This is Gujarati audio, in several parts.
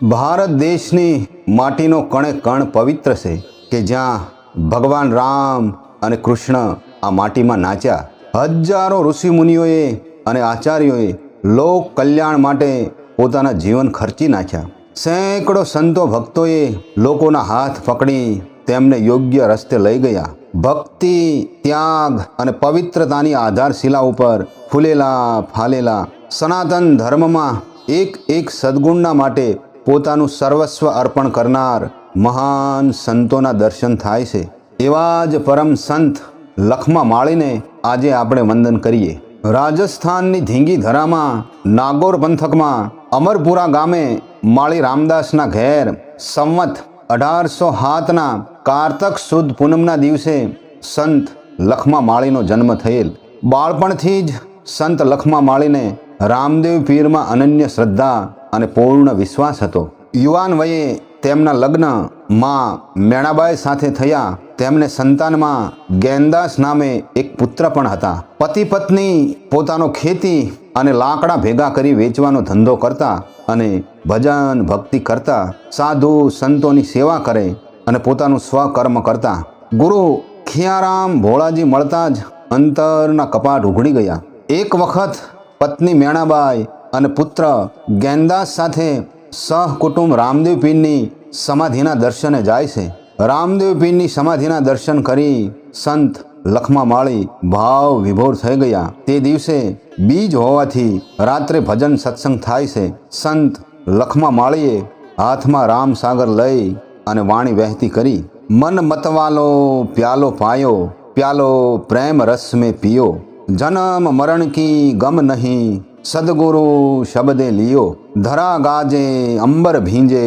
ભારત દેશની માટીનો કણે કણ પવિત્ર છે કે જ્યાં ભગવાન રામ અને કૃષ્ણ આ માટીમાં નાચ્યા. હજારો ઋષિમુનિઓએ અને આચાર્યોએ લોક કલ્યાણ માટે પોતાના જીવન ખર્ચી નાખ્યા. સેંકડો સંતો ભક્તોએ લોકોના હાથ પકડી તેમને યોગ્ય રસ્તે લઈ ગયા. ભક્તિ, ત્યાગ અને પવિત્રતાની આધારશિલા ઉપર ફૂલેલા ફાલેલા સનાતન ધર્મમાં એક એક સદગુણના માટે પોતાનું સર્વસ્વ અર્પણ કરનાર મહાન સંતોના દર્શન થાય છે. એવા જ પરમ સંત લખમા માળીને આજે આપણે વંદન કરીએ. રાજસ્થાનની ધીંગી ધરામાં નાગોર પંથકમાં, અમરપુરા ગામે માળી રામદાસના ઘેર સંવત અઢારસો હાથના કારતક સુદ પૂનમના દિવસે સંત લખમા માળીનો જન્મ થયેલ. બાળપણથી જ સંત લખમા માળીને રામદેવ પીરમાં અનન્ય શ્રદ્ધા અને પૂર્ણ વિશ્વાસ હતો. યુવાન વયે તેમના લગ્નમાં મેણાબાઈ સાથે થયા. તેમને સંતાનમાં ગેંદાસ નામે એક પુત્ર પણ હતા. પતિ પત્ની પોતાનો ખેતી અને લાકડા ભેગા કરી વેચવાનો ધંધો કરતા અને ભજન ભક્તિ કરતા સાધુ સંતોની સેવા કરે અને પોતાનું સ્વકર્મ કરતા. ગુરુ ખિયારામ ભોળાજી મળતા જ અંતરના કપાટ ઉઘડી ગયા. એક વખત પત્ની મેણાબાઈ અને પુત્ર ગેંદાસ સાથે સહકુટુંબ રામદેવ પીરની સમાધિના દર્શને જાય છે. રામદેવ સમાધિના દર્શન કરી સંત લખમા માળી ભાવ વિભોર થઈ ગયા. તે દિવસે બીજ હોવાથી રાત્રે ભજન સત્સંગ થાય છે. સંત લખમા માળીએ હાથમાં રામ સાગર લઈ અને વાણી વહેતી કરી. મન મતવાલો પ્યાલો પાયો, પ્યાલો પ્રેમ રસ મેં પીયો. જન્મ મરણ કી ગમ નહીં, સદગુરુ શબ્દે લિયો, ધરા ગાજે અંબર ભીંજે,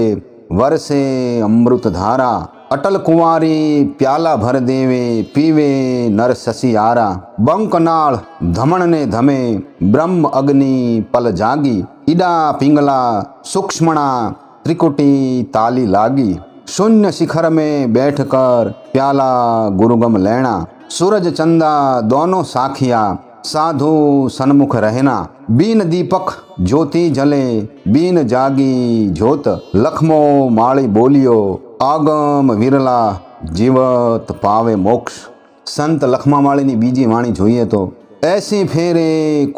વરસે અમૃત ધારા, અટલ કુંવારી પ્યાલા ભર દેવે, પીવે નર શશિયારા બંકનાળ ધમણને ધમે, બ્રહ્મ અગ્નિ પલ જાગી, ઈડા પિંગલા સૂક્ષ્મણા ત્રિકુટી તાલી લાગી, શૂન્ય શિખર મેં બેઠ કર પ્યાલા ગુરુગમ લેણા સૂરજ ચંદા દોનો સાખિયા, સાધુ સન્મુખ રહેના, બિન દીપક જ્યોતિ જલે, બિન જાગી જ્યોત લખમો માળી બોલ્યો, આગમ વિરલા જીવત પાવે મોક્ષ. સંત લખમામાળીની બીજી વાણી જોઈએ તો, એસી ફેરે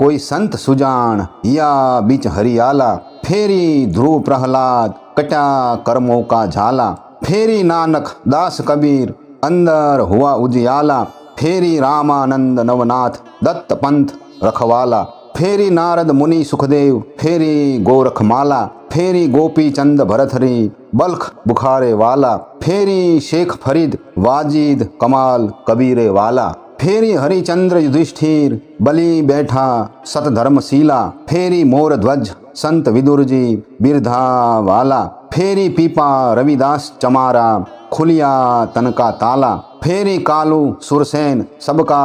કોઈ સંત સુજાણ, યા બીચ હરિયાલા, ફેરી ધ્રુવ પ્રહલાદ, કટા કરમો કા ઝાલા, ફેરી નાનક દાસ કબીર, અંદર હુવા ઉજિયાલા ફેરી રામાનંદ નવનાથ દત્ત પંથ રખવાલા. ફેરી નારદ મુનિ સુખદેવ, ફેરી ગોરખમાલા. ફેરી ગોપીચંદ ભરથરી, બલ્ખ બુખારે વાલા ફેરી શેખ ફરીદ, વાજીદ કમાલ કબીરે વાલા ફેરી હરિચંદ્ર યુધિષ્ઠિર, બલી બેઠા સતધર્મશીલા. ફેરી મોર ધ્વજ સંત વિદુરજી બિરધાવાલા. ફેરી પીપા રવિદાસ ચમારા. खुलिया तनका ताला। फेरी कालू सुरसेन सबका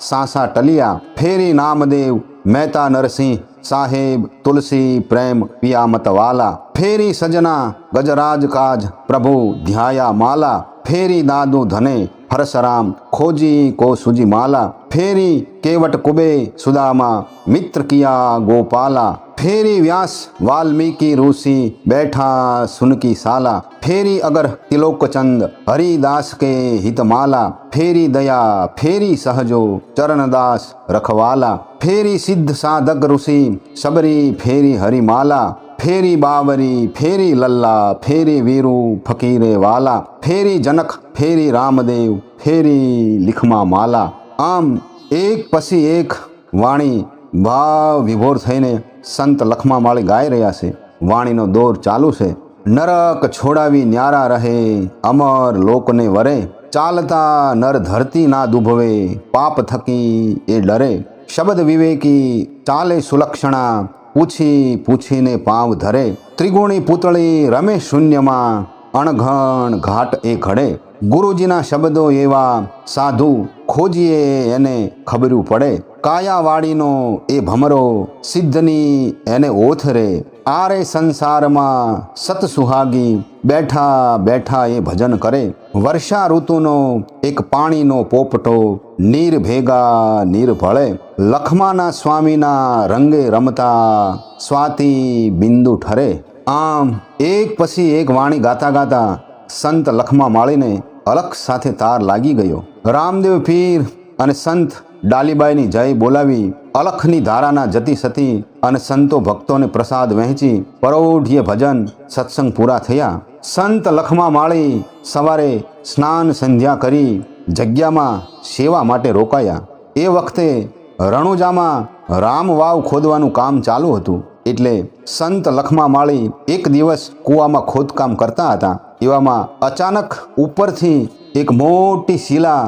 सासा टलिया। फेरी नामदेव मेहता नरसिंह साहेब तुलसी प्रेम पिया मतवाला फेरी सजना गजराज काज प्रभु ध्याया माला। फेरी दादू धने हरसराम खोजी को सुजी माला। फेरी केवट कुबे सुदामा मित्र किया गोपाला। फेरी व्यास वाल्मीकि रूसी बैठा सुन की साला। फेरी अगर तिलोक चंद हरिदास के हितमाला। फेरी दया, फेरी सहजो, चरणदास रखवाला। फेरी सिद्ध साधक ऋषि, सबरी फेरी हरिमाला। फेरी बावरी, फेरी लल्ला, फेरी वीरू फकीरे वाला। फेरी जनक, फेरी रामदेव, फेरी लिखमा माला। आम एक पसी एक वाणी ભાવ વિભોર થઈને સંત લખમા માળી ગાઈ રહ્યા છે. વાણીનો દોર ચાલુ છે. નરક છોડાવી ન્યારા રહે, અમર લોકને વરે. ચાલતા નર ધરતી ના દુભવે, પાપ થકી એ ડરે. શબ્દ વિવેકી, ચાલે સુલક્ષણા, પૂછી પૂછીને પાવ ધરે. ત્રિગુણી પૂતળી રમે શૂન્યમાં, અણઘણ ઘાટ એ ઘડે. ગુરુજીના શબ્દો એવા, સાધુ, ખોજીએ એને ખબરું પડે. કાયાવાડીનો એ ભમરો સિદ્ધની એને ઓથ રે. આરે સંસારમાં સત સુહાગી બેઠા બેઠા એ ભજન કરે. વર્ષા ઋતુનો એક પાણીનો પોપટો નીર ભેગા નીર ભળે. લખમાના સ્વામીના રંગે રમતા સ્વાતિ બિંદુ ઠરે. આમ એક પછી એક વાણી ગાતા ગાતા સંત લખમા માળીને અલખ સાથે તાર લાગી ગયો. રામદેવ પીર અને સંત ડાલીબાઈની જય બોલાવી અલખની ધારાના જતી સતી અને સંતો ભક્તોને પ્રસાદ વહેંચી પરોઢીય ભજન સત્સંગ પૂરા થયા. સંત લખમા માળી સવારે સ્નાન સંધ્યા કરી જગ્યામાં સેવા માટે રોકાયા. એ વખતે રણુજામાં રામવાવ ખોદવાનું કામ ચાલુ હતું. એટલે સંત લખમા માળી એક દિવસ કૂવામાં ખોદકામ કરતા હતા. એવામાં અચાનક ઉપરથી એક મોટી શિલા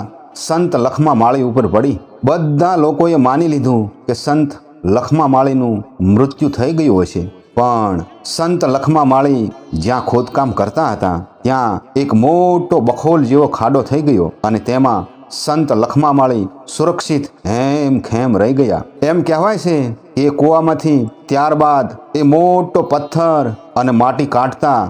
સંત લખમા માળી ઉપર પડી. બધા લોકોએ માની લીધું કે સંત લખમા માળીનું મૃત્યુ થઈ ગયું હશે. પણ સંત લખમા માળી જ્યાં ખોદકામ કરતા હતા, ત્યાં એક મોટો બખોલ જેવો ખાડો થઈ ગયો અને તેમાં સંત લખમા માળી સુરક્ષિત હેમ ખેમ રહી ગયા. એમ કહેવાય છે, એ કૂવામાંથી ત્યારબાદ એ મોટો પથ્થર અને માટી કાઢતા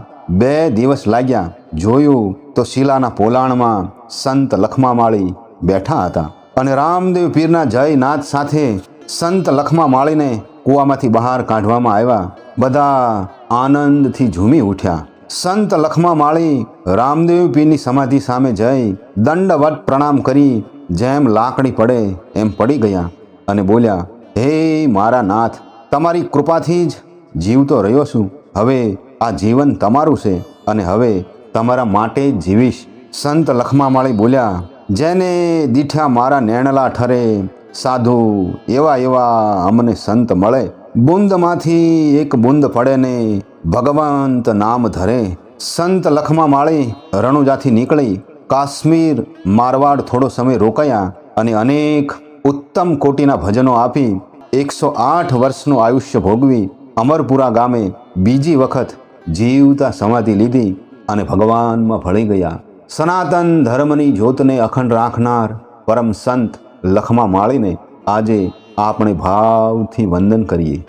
બે દિવસ લાગ્યા. જોયું તો શિલાના પોલાણમાં સંત લખમા માળી બેઠા હતા. અને રામદેવ પીરના જય નાથ સાથે સંત લખમા માળીને કૂવામાંથી બહાર કાઢવામાં આવ્યા. બધા આનંદથી ઝૂમી ઉઠ્યા. સંત લખમા માળી રામદેવ પીરની સમાધિ સામે જઈ દંડવત પ્રણામ કરી જેમ લાકડી પડે એમ પડી ગયા અને બોલ્યા, હે મારા નાથ, તમારી કૃપાથી જ જીવતો રહ્યો છું. હવે આ જીવન તમારું છે અને હવે તમારા માટે જીવીશ. સંત લખમા માળી બોલ્યા જેને દીઠા મારા નેણલા ઠરે, સાધુ, એવા એવા અમને સંત મળે. બુંદમાંથી એક બુંદ પડે ને ભગવંત નામ ધરે. સંત લખમાં માળી રણુજાથી નીકળી. કાશ્મીર, મારવાડ થોડો સમય રોકાયા અને અનેક ઉત્તમ કોટીના ભજનો આપી. એકસો આઠ વર્ષનું આયુષ્ય ભોગવી અમરપુરા ગામે બીજી વખત જીવતા સમાધિ લીધી અને ભગવાનમાં ભળી ગયા. સનાતન ધર્મની જ્યોતને અખંડ રાખનાર પરમ સંત લખમા માળીને આજે આપણે ભાવથી વંદન કરીએ.